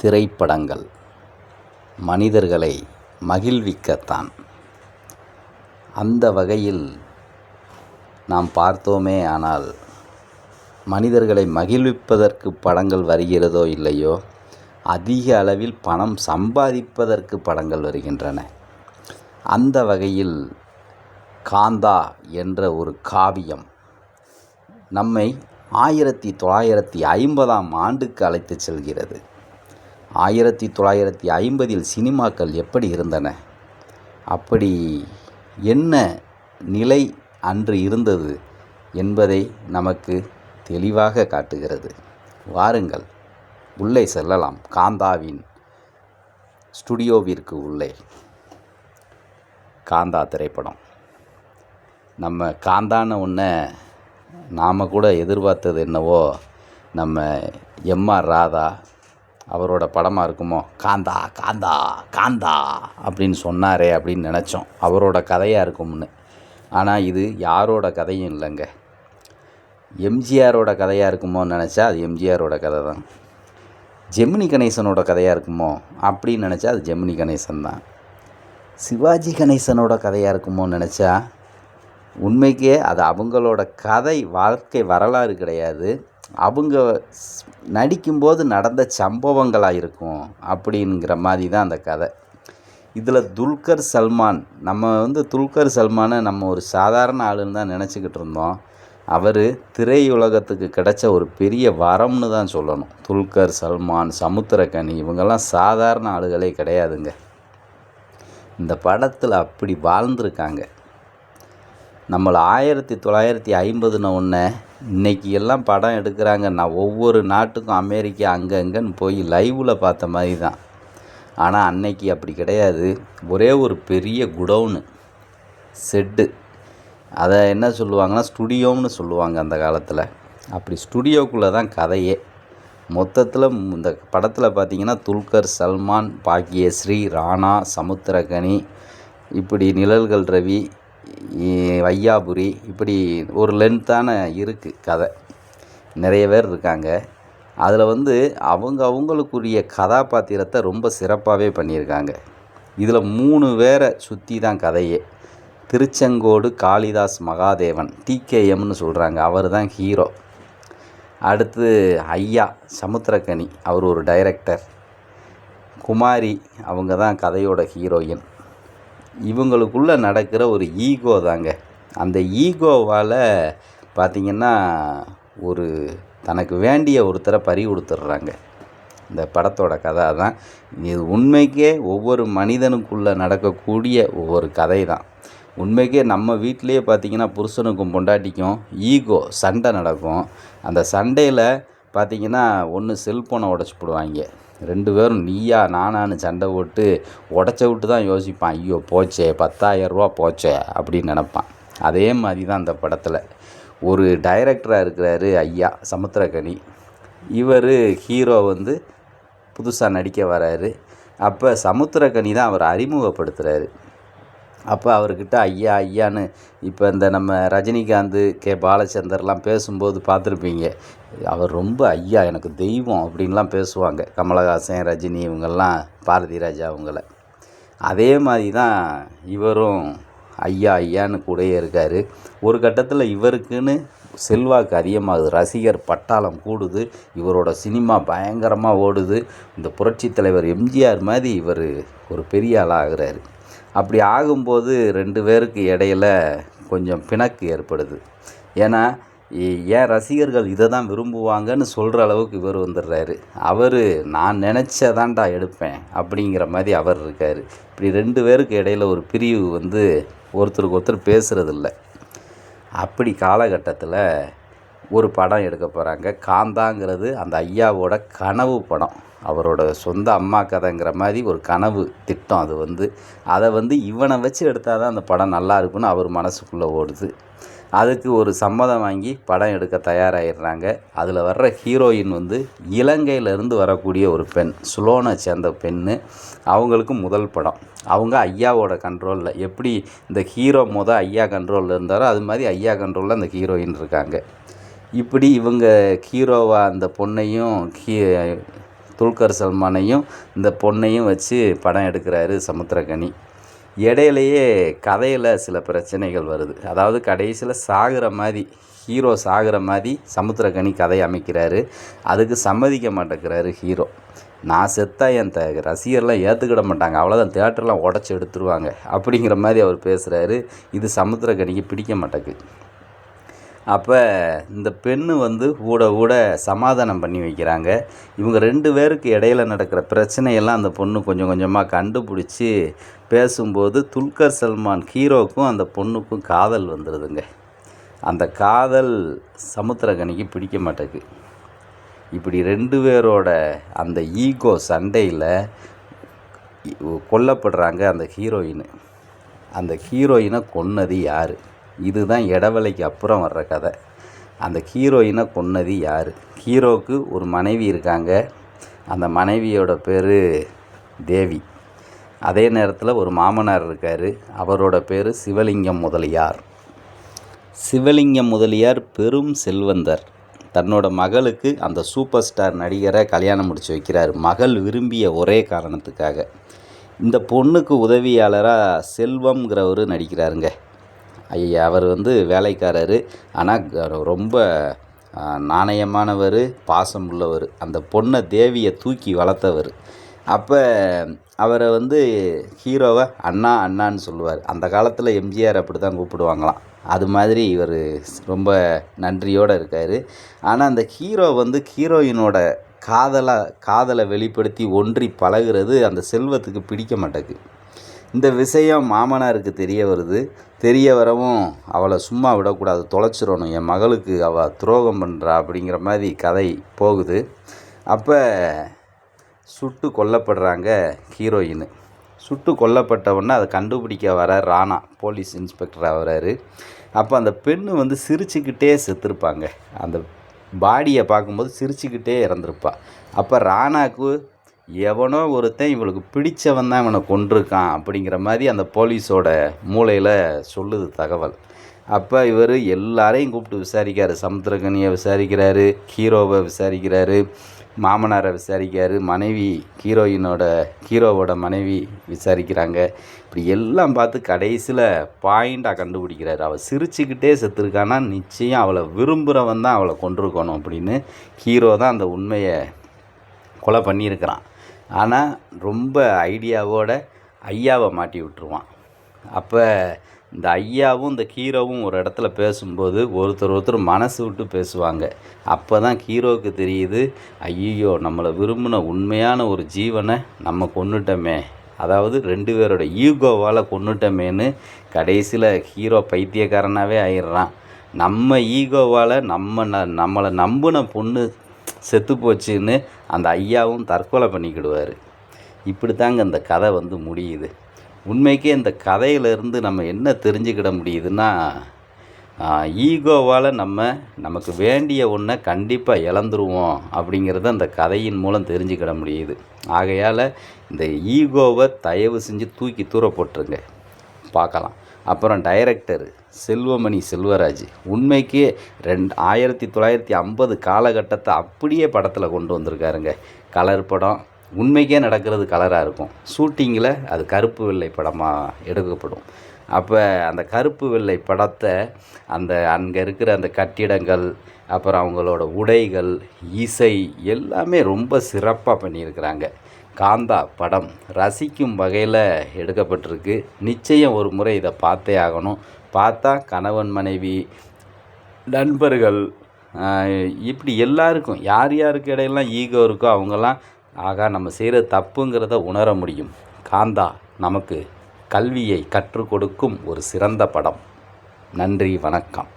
திரைப்படங்கள். மனிதர்களை மகிழ்விக்கத்தான். அந்த வகையில் நாம் பார்த்தோமே ஆனால் மனிதர்களை மகிழ்விப்பதற்கு படங்கள் வருகிறதோ இல்லையோ அதிக அளவில் பணம் சம்பாதிப்பதற்கு படங்கள் வருகின்றன. அந்த வகையில் காந்தா என்ற ஒரு காவியம் நம்மை ஆயிரத்தி தொள்ளாயிரத்தி ஐம்பதாம் ஆண்டுக்கு அழைத்து செல்கிறது. ஆயிரத்தி தொள்ளாயிரத்தி ஐம்பதில் சினிமாக்கள் எப்படி இருந்தன? அப்படி என்ன நிலை அன்று இருந்தது என்பதை நமக்கு தெளிவாக காட்டுகிறது. வாருங்கள் உள்ளே செல்லலாம். காந்தாவின் ஸ்டுடியோவிற்கு உள்ளே. காந்தா திரைப்படம். நம்ம காந்தான ஒன்று நாம் கூட எதிர்பார்த்தது என்னவோ நம்ம எம்ஆர் ராதா அவரோட படமாக இருக்குமோ? காந்தா காந்தா காந்தா அப்படின்னு சொன்னாரே அப்படின்னு நினச்சோம். அவரோட கதையாக இருக்கும்னு. ஆனால் இது யாரோட கதையும் இல்லைங்க. எம்ஜிஆரோட கதையாக இருக்குமோன்னு நினச்சா அது எம்ஜிஆரோட கதை தான். ஜெமினி கணேசனோட கதையாக இருக்குமோ? அப்படின்னு நினச்சா அது ஜெமினி கணேசன் தான். சிவாஜி கணேசனோட கதையாக இருக்குமோன்னு நினச்சா உண்மைக்கே அது அவங்களோட கதை வாழ்க்கை வரலாறு கிடையாது. அவங்க நடிக்கும்போது நடந்த சம்பவங்களாக இருக்கும் அப்படிங்கிற மாதிரி தான் அந்த கதை. இதில் துல்கர் சல்மான் நம்ம வந்து துல்கர் சல்மானை நம்ம ஒரு சாதாரண ஆளுன்னு தான் நினச்சிக்கிட்டு இருந்தோம். அவர் திரையுலகத்துக்கு கிடைச்ச ஒரு பெரிய வரம்னு தான் சொல்லணும். துல்கர் சல்மான் சமுத்திரக்கனி இவங்கெல்லாம் சாதாரண ஆளுகளே கிடையாதுங்க. இந்த படத்தில் அப்படி வாழ்ந்திருக்காங்க. நம்மளை ஆயிரத்தி தொள்ளாயிரத்தி ஐம்பதுன ஒன்று இன்றைக்கி எல்லாம் படம் எடுக்கிறாங்க. நான் ஒவ்வொரு நாட்டுக்கும் அமெரிக்கா அங்கே போய் லைவில் பார்த்த மாதிரி தான் ஆனால் அன்னைக்கு அப்படி கிடையாது. ஒரே ஒரு பெரிய குடவுனு செட்டு அதை என்ன சொல்லுவாங்கன்னா ஸ்டுடியோன்னு சொல்லுவாங்க அந்த காலத்தில். அப்படி ஸ்டுடியோக்குள்ளே தான் கதையே. மொத்தத்தில் இந்த படத்தில் பார்த்தீங்கன்னா துல்கர் சல்மான் பாக்கியஸ்ரீ ராணா சமுத்திரகனி இப்படி நிழல்கள் ரவி வையாபுரி இப்படி ஒரு லென்த்தான இருக்குது கதை. நிறைய பேர் இருக்காங்க. அதில் வந்து அவங்க அவங்களுக்குரிய கதாபாத்திரத்தை ரொம்ப சிறப்பாகவே பண்ணியிருக்காங்க. இதில் மூணு பேரை சுற்றி தான் கதையே. திருச்செங்கோடு காளிதாஸ் மகாதேவன் டிகேஎம்னு சொல்கிறாங்க அவர் தான் ஹீரோ அடுத்து ஐயா சமுத்திரக்கனி அவர் ஒரு டைரக்டர் குமாரி அவங்க தான் கதையோட ஹீரோயின் இவங்களுக்குள்ளே நடக்கிற ஒரு ஈகோ தாங்க. அந்த ஈகோவால் பார்த்திங்கன்னா ஒரு தனக்கு வேண்டிய ஒருத்தரை பறி கொடுத்துட்றாங்க. இந்த படத்தோட கதை தான் இது உண்மைக்கே ஒவ்வொரு மனிதனுக்குள்ளே நடக்கக்கூடிய ஒவ்வொரு கதை தான். உண்மைக்கே நம்ம வீட்டிலேயே பார்த்திங்கன்னா புருஷனுக்கும் பொண்டாட்டிக்கும் ஈகோ சண்டை நடக்கும். அந்த சண்டையில் பார்த்தீங்கன்னா ஒன்று செல்ஃபோனை உடச்சி போடுவாங்க. ரெண்டு பேரும் நீயா நானான்னு சண்டை போட்டு உடச்ச விட்டு தான் யோசிப்பான். ஐயோ போச்சே பத்தாயிரரூபா போச்சே அப்படின்னு நினப்பான். அதே மாதிரி தான் அந்த படத்தில். ஒரு டைரக்டராக இருக்கிறாரு ஐயா சமுத்திரக்கனி இவர் ஹீரோ வந்து புதுசாக நடிக்க வராரு. அப்போ சமுத்திரக்கனி தான் அவர் அறிமுகப்படுத்துகிறாரு அப்போ அவர்கிட்ட ஐயா ஐயான்னு இப்போ இந்த நம்ம ரஜினிகாந்த் கே. பாலச்சந்தர்லாம் பேசும்போது பார்த்துருப்பீங்க. அவர் ரொம்ப ஐயா எனக்கு தெய்வம் அப்படின்லாம் பேசுவாங்க. கமலஹாசன் ரஜினி இவங்கெல்லாம் பாரதி ராஜா அவங்கள. அதே மாதிரி தான் இவரும் ஐயா ஐயான்னு கூடயே இருக்கார். ஒரு கட்டத்தில் இவருக்குன்னு செல்வாக்கு அதிகமாகுது. ரசிகர் பட்டாளம் கூடுது. இவரோட சினிமா பயங்கரமாக ஓடுது. இந்த புரட்சித் தலைவர் எம்ஜிஆர் மாதிரி இவர் ஒரு பெரிய ஆளாகிறாரு அப்படி ஆகும்போது ரெண்டு பேருக்கு இடையில கொஞ்சம் பிணக்கு ஏற்படுது. ஏன்னா ஏன் ரசிகர்கள் இதை தான் விரும்புவாங்கன்னு சொல்கிற அளவுக்கு இவர் வந்துடுறாரு. அவர் நான் நினச்சதான்டா எடுப்பேன் அப்படிங்கிற மாதிரி அவர் இருக்கார். இப்படி ரெண்டு பேருக்கு இடையில ஒரு பிரிவு வந்து ஒருத்தருக்கு ஒருத்தர் பேசுகிறதில்ல அப்படி காலகட்டத்தில் ஒரு படம் எடுக்க போகிறாங்க காந்தாங்கிறது அந்த ஐயாவோட கனவு படம். அவரோட சொந்த அம்மா கதைங்கிற மாதிரி ஒரு கனவு திட்டம் அது வந்து. அதை வந்து இவனை வச்சு எடுத்தால் தான் அந்த படம் நல்லா இருக்கும்னு அவர் மனசுக்குள்ளே ஓடுது. அதுக்கு ஒரு சம்மதம் வாங்கி படம் எடுக்க தயாராகிடுறாங்க அதில் வர்ற ஹீரோயின் வந்து இலங்கையிலேருந்து வரக்கூடிய ஒரு பெண் சுலோனை சேர்ந்த பெண்ணு. அவங்களுக்கு முதல் படம். அவங்க ஐயாவோட கண்ட்ரோலில் எப்படி இந்த ஹீரோ மொதல் ஐயா கண்ட்ரோலில் இருந்தாரோ அது மாதிரி ஐயா கண்ட்ரோலில் அந்த ஹீரோயின் இருக்காங்க. இப்படி இவங்க ஹீரோவாக அந்த பொண்ணையும் ஹீ துல்கர் சல்மானையும் இந்த பொண்ணையும் வச்சு படம் எடுக்கிறாரு சமுத்திரக்கனி இடையிலையே கதையில் சில பிரச்சனைகள் வருது. அதாவது கடைசியில் சாகிற மாதிரி ஹீரோ சாகிற மாதிரி சமுத்திரகனி கதை அமைக்கிறாரு. அதுக்கு சம்மதிக்க மாட்டேங்கிறாரு ஹீரோ. நான் செத்தா என் த ரசிகர்லாம் ஏற்றுக்கிட மாட்டாங்க. அவ்வளோதான் தேட்டர்லாம் உடச்சி எடுத்துருவாங்க. அப்படிங்கிற மாதிரி அவர் பேசுகிறாரு இது சமுத்திரகனிக்கு பிடிக்க மாட்டேங்குது. அப்போ இந்த பெண்ணு வந்து கூட கூட சமாதானம் பண்ணி வைக்கிறாங்க. இவங்க ரெண்டு பேருக்கு இடையில நடக்கிற பிரச்சனையெல்லாம் அந்த பொண்ணு கொஞ்சம் கொஞ்சமாக கண்டுபிடிச்சி பேசும்போது துல்கர் சல்மான் ஹீரோக்கும் அந்த பொண்ணுக்கும் காதல் வந்துடுதுங்க அந்த காதல் சமுத்திரகனிக்கு பிடிக்க மாட்டேங்குது இப்படி ரெண்டு பேரோட அந்த ஈகோ சண்டையில் கொல்லப்படுறாங்க அந்த ஹீரோயின். அந்த ஹீரோயினை கொன்னது யார்? இதுதான் இடவலைக்கு அப்புறம் வர்ற கதை. அந்த ஹீரோயினை கொன்னது யார்? ஹீரோவுக்கு ஒரு மனைவி இருக்காங்க. அந்த மனைவியோட பேர் தேவி. அதே நேரத்தில் ஒரு மாமனார் இருக்கார். அவரோட பேர் சிவலிங்கம் முதலியார். சிவலிங்கம் முதலியார் பெரும் செல்வந்தர். தன்னோட மகளுக்கு அந்த சூப்பர் ஸ்டார் நடிகரை கல்யாணம் முடித்து வைக்கிறார். மகள் விரும்பிய ஒரே காரணத்துக்காக. இந்த பொண்ணுக்கு உதவியாளராக செல்வம்ங்கிறவர் நடிக்கிறாருங்க. ஐயா அவர் வந்து வேலைக்காரர். ஆனால் ரொம்ப நாணயமானவர் பாசம் உள்ளவர். அந்த பொண்ணை தேவியை தூக்கி வளர்த்தவர். அப்போ அவரை வந்து ஹீரோவை அண்ணா அண்ணான்னு சொல்லுவார். அந்த காலத்தில் எம்ஜிஆர் அப்படி தான் கூப்பிடுவாங்களாம். அது மாதிரி இவர் ரொம்ப நன்றியோடு இருக்கார். ஆனால் அந்த ஹீரோ வந்து ஹீரோயினோட காதலாக காதலை வெளிப்படுத்தி ஒன்றி பழகிறது அந்த செல்வத்துக்கு பிடிக்க மாட்டேங்குது. இந்த விஷயம் மாமனாருக்கு தெரிய வருது. தெரிய வரவும் அவளை சும்மா விடக்கூடாது தொலைச்சிடணும். என் மகளுக்கு அவள் துரோகம் பண்ணுறா அப்படிங்கிற மாதிரி கதை போகுது. அப்போ சுட்டு கொல்லப்படுறாங்க ஹீரோயின். சுட்டு கொல்லப்பட்டவுடனே அதை கண்டுபிடிக்க வர ராணா போலீஸ் இன்ஸ்பெக்டராக வராரு அப்போ அந்த பெண்ணு வந்து சிரிச்சுக்கிட்டே செத்துருப்பாங்க. அந்த பாடியை பார்க்கும்போது சிரிச்சுக்கிட்டே இறந்துருப்பா. அப்போ ராணாவுக்கு எவனோ ஒருத்தன் இவளுக்கு பிடிச்சவன் தான் இவனை கொண்டிருக்கான் அப்படிங்கிற மாதிரி அந்த போலீஸோட மூளையில் சொல்லுது தகவல். அப்போ இவர் எல்லாரையும் கூப்பிட்டு விசாரிக்கார் சமுத்திரகனியை விசாரிக்கிறாரு ஹீரோவை விசாரிக்கிறாரு மாமனாரை விசாரிக்காரு மனைவி ஹீரோயினோட ஹீரோவோட மனைவி விசாரிக்கிறாங்க. இப்படி எல்லாம் பார்த்து கடைசியில் பாயிண்டாக கண்டுபிடிக்கிறாரு. அவள் சிரிச்சுக்கிட்டே செத்துருக்கானா நிச்சயம் அவளை விரும்புகிறவன் தான் அவளை கொண்டிருக்கணும் அப்படின்னு ஹீரோ தான் அந்த உண்மையை கொலை பண்ணியிருக்கிறான். ஆனால் ரொம்ப ஐடியாவோட ஐயாவை மாட்டி விட்டுருவான். அப்போ இந்த ஐயாவும் இந்த ஹீரோவும் ஒரு இடத்துல பேசும்போது ஒருத்தர் ஒருத்தர் மனசு விட்டு பேசுவாங்க. அப்போ தான் ஹீரோவுக்கு தெரியுது ஐயோ நம்மளை விரும்பின உண்மையான ஒரு ஜீவனை நம்ம கொண்டுட்டோமே அதாவது ரெண்டு பேரோட ஈகோவால் கொண்டுட்டோமேன்னு கடைசியில் ஹீரோ பைத்தியக்காரனாகவே ஆயிடுறான். நம்ம ஈகோவால் நம்ம ந நம்மளை நம்பின பொண்ணு செத்து போச்சுன்னு அந்த ஐயாவும் தற்கொலை பண்ணிக்கிடுவார். இப்படி தாங்க இந்த கதை வந்து முடியுது. உண்மைக்கே இந்த கதையிலேருந்து நம்ம என்ன தெரிஞ்சுக்கிட முடியுதுன்னா ஈகோவால் நம்ம நமக்கு வேண்டிய ஒன்றை கண்டிப்பாக இழந்துருவோம் அப்படிங்கிறத அந்த கதையின் மூலம் தெரிஞ்சுக்கிட முடியுது. ஆகையால் இந்த ஈகோவை தயவு செஞ்சு தூக்கி தூர போட்டுருங்க. பார்க்கலாம். அப்புறம் டைரக்டர். செல்வமணி செல்வராஜ். உண்மைக்கே ரெண்டு ஆயிரத்தி தொள்ளாயிரத்தி ஐம்பது காலகட்டத்தை அப்படியே படத்தில் கொண்டு வந்திருக்காருங்க. கலர் படம் உண்மைக்கே நடக்கிறது கலராக இருக்கும். ஷூட்டிங்கில் அது கருப்பு வெள்ளை படமாக எடுக்கப்படும். அப்போ அந்த கருப்பு வெள்ளை படத்தை அந்த அங்கே இருக்கிற அந்த கட்டிடங்கள் அப்புறம் அவங்களோட உடைகள் இசை எல்லாமே ரொம்ப சிறப்பாக பண்ணியிருக்கிறாங்க. காந்தா படம் ரசிக்கும் வகையில் எடுக்கப்பட்டிருக்கு. நிச்சயம் ஒரு முறை இதை பார்த்தே ஆகணும். பார்த்தா கணவன் மனைவி நண்பர்கள் இப்படி எல்லாருக்கும் யார் யாருக்கு இடையெல்லாம் ஈகோ இருக்கோ அவங்கெல்லாம் ஆகா நம்ம செய்கிற தப்புங்கிறத உணர முடியும். காந்தா நமக்கு கல்வியை கற்றுக் கொடுக்கும் ஒரு சிறந்த படம். நன்றி வணக்கம்.